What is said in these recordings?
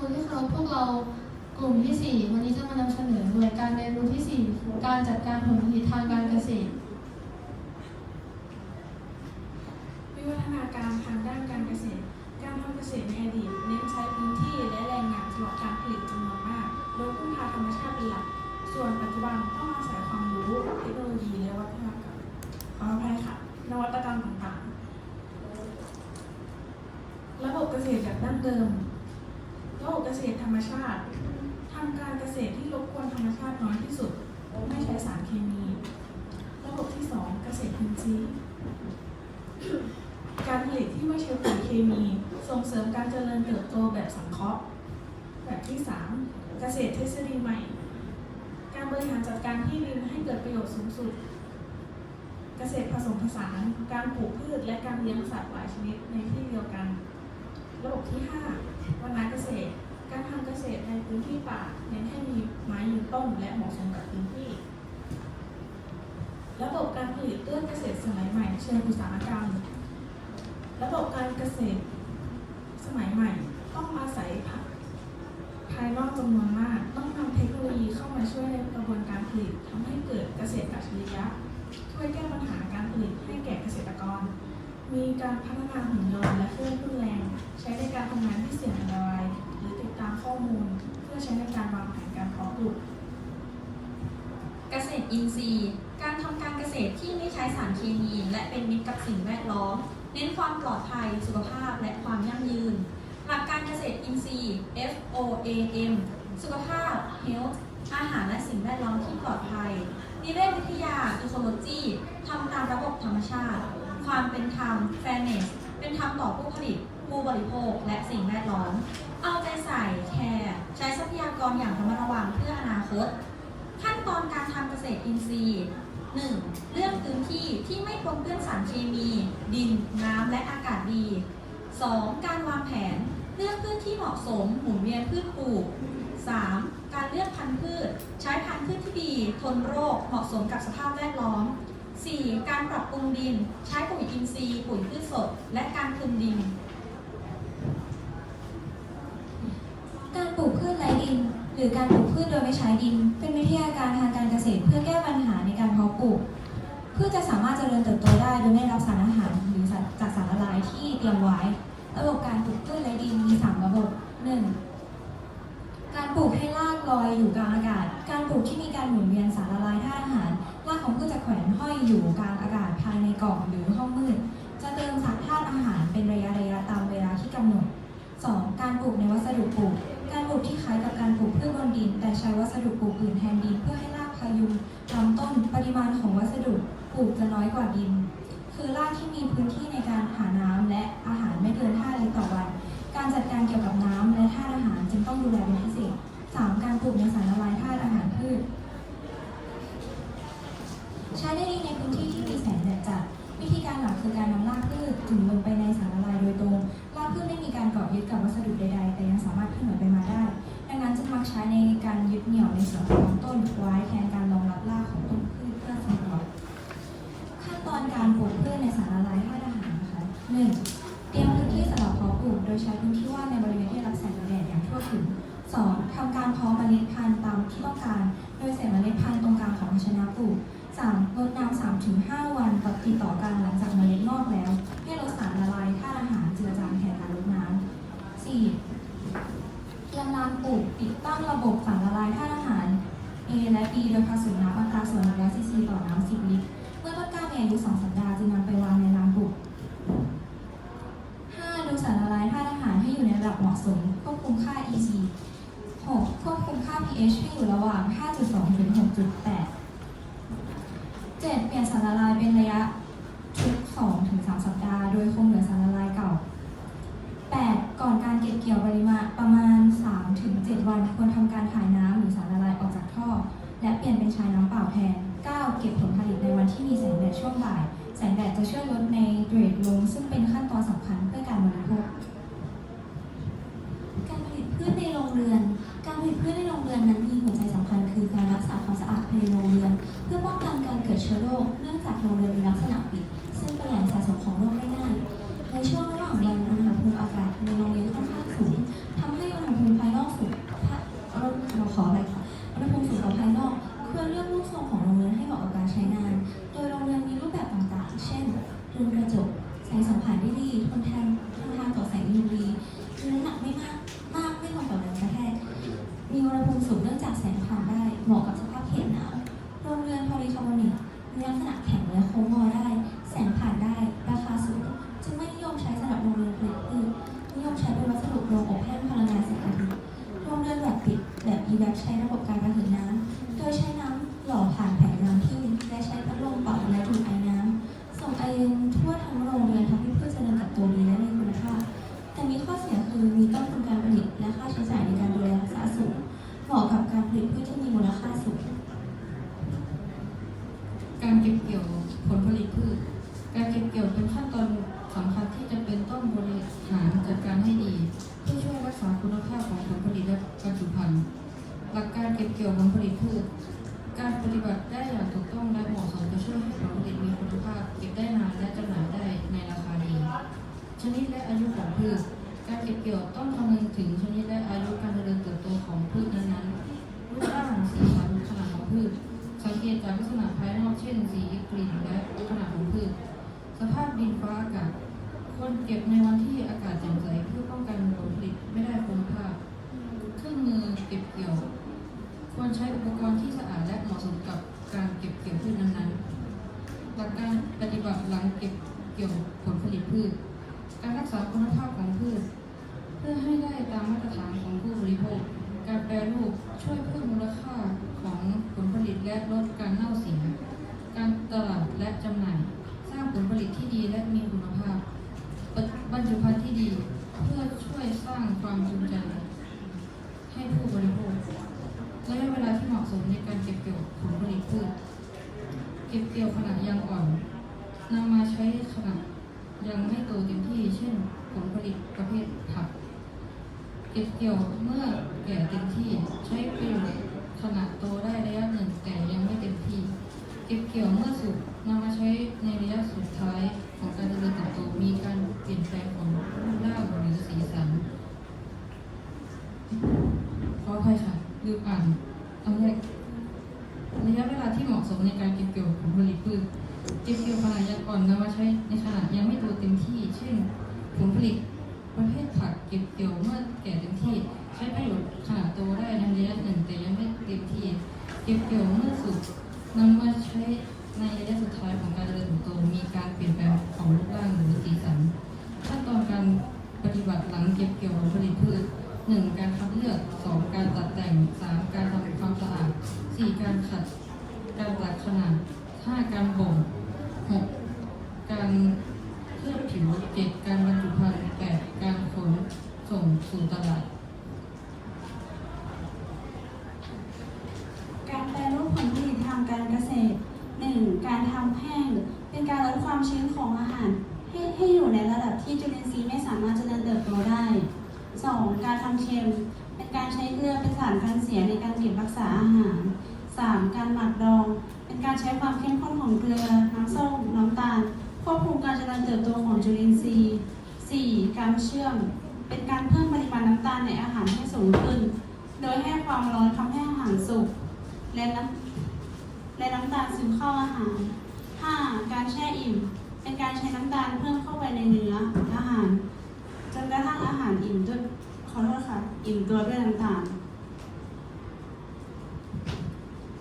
คุณที่เคารพพวกเรากลุ่มที่ 4 วันนี้จะมานำเสนอหน่วยการเรียนรู้ที่ 4 การจัดการผลผลิตทางการเกษตร วิวัฒนาการทางด้านการเกษตร การทำเกษตรในอดีตเน้นใช้พื้นาติน้อยที่สุด ไม่ใช้สารเคมี ระบบที่สองเกษตรอินทรีย์การผลิตที่ไม่ใช้ปุ๋ยเคมี ส่งเสริมการเจริญเติบโตแบบสังเคราะห์ แบบที่ 3 เกษตรทฤษฎีใหม่ การบริหารจัดการที่ดินให้เกิดประโยชน์สูงสุด เกษตรผสมผสาน การปลูกพืชและการเลี้ยงสัตว์หลายชนิดในที่เดียวกัน ระบบที่5วันนาเกษตร การทำเกษตรในพื้นที่ป่าเน้นให้มีไม้ยืนต้นและเหมาะสมกับพื้นที่ ระบบการผลิตเรื่อเกษตรสมัยใหม่ เชิงอุตสาหกรรม ระบบการเกษตรสมัยใหม่ ต้องอาศัยภาภายนอกจำนวนมาก ต้องนำเทคโนโลยีเข้ามาช่วยในกระบวนการผลิตทำให้เกิดเกษตรอัจฉริยะ ช่วยแก้ปัญหาการผลิตให้แก่เกษตรกร มีการพัฒนาหุ่นยนต์และเครื่องทุ่นแรง ใช้ในการทำงานที่เสี่ยงอันตราย ปลูก เกษตรอินทรีย์ การทำการเกษตรที่ไม่ใช้สารเคมี และเป็นมิตรกับสิ่งแวดล้อม เน้นความปลอดภัย สุขภาพ และความยั่งยืน หลักการเกษตรอินทรีย์ FOAM สุขภาพ Health อาหารและสิ่งแวดล้อมที่ปลอดภัย นิเวศวิทยา Ecology ทำตามระบบธรรมชาติ ความเป็นธรรม Fairness เป็นธรรมต่อผู้ผลิต ผู้บริโภคและสิ่งแวดล้อม เอาใจใส่แคร์ใช้ทรัพยากรอย่างระมัดระวังเพื่ออนาคต ขั้นตอนการทำเกษตรอินทรีย์ 1. เลือกพื้นที่ที่ไม่ปนเปื้อนสารเคมี ดิน น้ำ และอากาศดี 2. การวางแผน เลือกพืชที่เหมาะสม หมุนเวียนพืชปลูก 3. การเลือกพันธุ์พืช ใช้พันธุ์พืชที่ดี ทนโรค เหมาะสมกับสภาพแวดล้อม 4. การปรับปรุงดิน ใช้ปุ๋ยอินทรีย์ ปุ๋ยพืชสด และการคลุมดิน การปลูกพืชไร้ดิน หรือการปลูกพืชโดยไม่ใช้ดิน เป็นวิทยาการทางการเกษตร เพื่อแก้ปัญหาในการเพาะปลูกพืชจะสามารถเจริญเติบโตได้โดยไม่รับสารอาหารหรือจากสารละลายที่เตรียมไว้ ระบบการปลูกพืชไร้ดินมี 3 ระบบ 1. การปลูกให้รากลอยอยู่กลางอากาศ การปลูกที่มีการหมุนเวียนสารละลายธาตุอาหารรากของพืชจะแขวนห้อยอยู่กลางอากาศภายในกล่องหรือห้องมืด จะเติมสารธาตุอาหารเป็นระยะระยะตามเวลาที่กำหนด 2. การปลูกในวัสดุปลูก ปที่คล้ายกับการปลูกพืชบนดิน แต่ใช้วัสดุปลูกอื่นแทนดิน เพื่อให้รากพายุงลำต้นปริมาณของวัสดุปลูกจะน้อยกว่าดิน คือรากที่มีพื้นที่ในการหาน้ำและอาหารไม่เกิน5ลิตรต่อวัน การจัดการเกี่ยวกับน้ำและธาตุอาหารจึงต้องดูแลเป็นพิเศษ 3. การปลูกในสารละลายธาตุอาหารพืช ใช้ได้ดีในพื้นที่ที่มีแสงแดดจัดวิธีการหลักคือการนำรากพืชจุ่มลงไปในสารละลายโดยตรง ราพืชไม่มีการเกาะยึดกับวัสดุใดๆ แต่ยังสามารถเคลื่อนไหวไปมาได้ ดังนั้นจึงมักใช้ในการยึดเหนี่ยวในส่วนของต้นไว้แทนการ รียมติดตั้งระบบสารละลายธาตุอาหาร A และ B โดยผสมน้ำอัตราส่วน100ซีซีต่อน้ำ10ลิตร เมื่อต้นกล้ามีอายุ2สัปดาห์จึงนำไปวางในลานปลูก 5. ดูสารละลายธาตุอาหารให้อยู่ในระดับเหมาะสม ควบคุมค่า EC 6. ควบคุมค่า pH ให้อยู่ระหว่าง 5.2 ถึง 6.8 7. เปลี่ยนสารละลายเป็นระยะทุก2ถึง3สัปดาห์ โดยคงเหลือสารละลายเก่า 8. ก่อนการเก็บเกี่ยวปริมาณประมาณ 7 วันควรทำการถ่ายน้ำหรือสารละลายออกจากท่อ และเปลี่ยนเป็นใช้น้ำเปล่าแทน 9. เก็บผลผลิตในวันที่มีแสงแดดช่วงบ่าย แสงแดดจะช่วยลดในเดรดลง ซึ่งเป็นขั้นตอนสำคัญเพื่อการบริโภคการผลิตพืชในโรงเรือน การผลิตพืชในโรงเรือนนั้นมีหัวใจสำคัญคือการรักษาความสะอาดภายในโรงเรือน เพื่อป้องกันการเกิดเชื้อโรคเนื่องจากโรงเรือนมีลักษณะปิ ใช้ระบบการระเหยน้ำ โดยใช้น้ำหล่อผ่านแผงน้ำทิ้และใช้พัดลมเป่าและดูดไอน้ำ ส่งไอเย็นทั่วทั้งโรงเรือนทำให้พืชเจริญเติบโตดีและมีคุณภาพ แต่มีข้อเสียคือมีต้นทุนการผลิตและค่าใช้จ่ายในการดูแลรักษาสูง เหมาะกับการผลิตพืชที่มีมูลค่าสูง การเก็บเกี่ยวผลผลิตพืช การเก็บเกี่ยวเป็นขั้นตอนสำคัญที่จะเป็นต้องบริหารจัดการให้ดี เพื่อช่วยรักษาคุณภาพของผลผลิตและบรรจุภัณฑ์ หลักการเก็บเกี่ยวผลผลิตพืช การปฏิบัติได้อย่างถูกต้องและเหมาะสมจะช่วยให้ผลผลิตมีคุณภาพเก็บได้นานและจำหน่ายได้ในราคาดี ชนิดและอายุของพืช การเก็บเกี่ยวต้องคำนึงถึงชนิดและอายุการเจริญเติบโตของพืชนั้นๆรูปร่างสีสันขนาดของพืช สังเกตจากลักษณะภายนอกเช่น สีกลิ่นและขนาดของพืช สภาพดินฟ้าอากาศควรเก็บในวันที่อากาศแจ่มใสเพื่อป้องกันผลผลิตไม่ได้คุณภาพ เครื่องมือเก็บเกี่ยว คว รใช้อุปกรณ์ที่สะอาดและเหมาะสมกับการเก็บเกี่ยวพืชนั้นๆหลักการปฏิบัติหลังเก็บเกี่ยวผลผลิตพืช การรักษาคุณภาพของพืช เพื่อให้ได้ตามมาตรฐานของผู้บริโภค การแปรรูปช่วยเพิ่มมูลค่าของผลผลิตและลดการเน่าเสีย การตลาดและจำหน่าย สร้างผลผลิตที่ดีและมีคุณภาพบรรจุภัณฑ์ที่ดี เพื่อช่วยสร้างความภูมิใจ ให้ผู้บริโภคระยะเวลาที่เหมาะ สมในการเก็บเกี่ยวผลผลิตพืช เก็บเกี่ยวขณะยังอ่อนนำมาใช้ขณะยังไม่โตเต็มที่ เช่น ผลผลิตประเภทผัก เก็บเกี่ยวเมื่อแก่เต็มที่ใช้ประโยชน์ขณะโตได้ระยะหนึ่งแต่ยังไม่เต็มที่ เก็บเกี่ยวเมื่อสุกนำมาใช้ในระยะสุดท้ายของการเจริญเติบโตมีการเปลี่ยนแปลงของรูปร่างหรือสีสันขออภัยค่ะลืมอ่าน เอาแระยะเวลาที่เหมาะสมในการเก็บเกี่ยวผลผลิตพืชเก็บเกี่ยวขนาดยังอ่อนนำมาใช้ในขนาดยังไม่โตเต็มที่ เช่น ผลผลิตประเภทผักเก็บเกี่ยวเมื่อแก่เต็มที่ ใช้ประโยชน์ขนาดโตได้ในระยะหนึ่งแต่ยังไม่เต็มที่ เก็บเกี่ยวเมื่อสุกนำมาใช้ในระยะสุดท้ายของการเจริญเติบโตมีการเปลี่ยนแปลงของรูปร่างหรือสีสันขั้นตอนการปฏิบัติหลังเก็บเกี่ยวผลผลิตพืช หนึ่งการคัดเลือกสองการตัดแต่งสามการทำความสะอาดสี่การขัด การตัดขนาดห้าการบ่มหกการเคลือบผิวเจ็ดการบรรจุภัณฑ์แปดการขนส่งสู่ตลาด การแปรรูปผลผลิตทางการเกษตร 1. การทำแห้ง เป็นการลดความชื้นของอาหาร ให้ให้อยู่ในระดับที่จุลินทรีย์ไม่สามารถเจริญเติบโตได้ 2. การทำเค็ม เป็นการใช้เกลือเป็นสารกันเสียในการเก็บรักษาอาหาร 3. การหมักดอง เป็นการใช้ความเข้มข้นของเกลือ น้ำส้ม น้ำตาล ควบคุมการเจริญเติบโตของจุลินทรีย์ 4. การเชื่อม เป็นการเพิ่มปริมาณน้ำตาลในอาหารให้สูงขึ้น โดยให้ความร้อนทำให้อาหารสุก และน้ำและน้ำตาลซึมเข้าอาหาร 5. การแช่อิ่ม เป็นการใช้น้ำตาลเพิ่มเข้าไปในเนื้ออาหาร นกระทั่งอาหารอิ่มด้วยขอโทษค่ะ อิ่มตัวด้วยน้ำตาล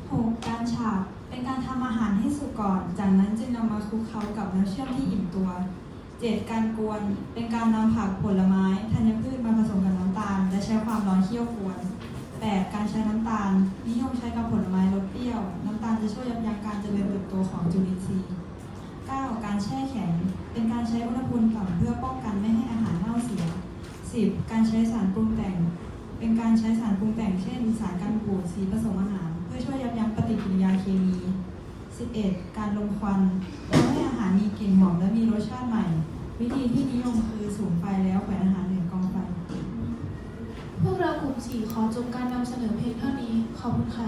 6. กการฉาบเป็นการทำอาหารให้สุกก่อน จากนั้นจึงนำมาคลุกเคล้ากับน้ำเชื่อมที่อิ่มตัว 7. การกวนเป็นการนำผักผลไม้ธัญพืชมาผสมกับน้ำตาล และใช้ความร้อนเคี่ยวกวน 8. การใช้น้ำตาล นิยมใช้กับผลไม้รสเปรี้ยว น้ำตาลจะช่วยยับยั้งการเจริญเติบโตของจุลินทรีย์ 9. การแช่แข็ง เป็นการใช้อุณหภูมิต่ำเพื่อป้องกันไม่ให้อาหาร 10. การใช้สารปรุงแต่ง เป็นการใช้สารปรุงแต่งเช่น สารกันบูดสีผสมอาหาร เพื่อช่วยยับยั้งปฏิกิริยาเคมี 11. การลมควันทำให้อาหารมีกลิ่นหอมและมีรสชาติใหม่ วิธีที่นิยมคือสูงไฟแล้วแขวนอาหารเหนือกองไฟ พวกเรากลุ่มสี่ขอจบการนำเสนอเพียงเท่านี้ ขอบคุณค่ะ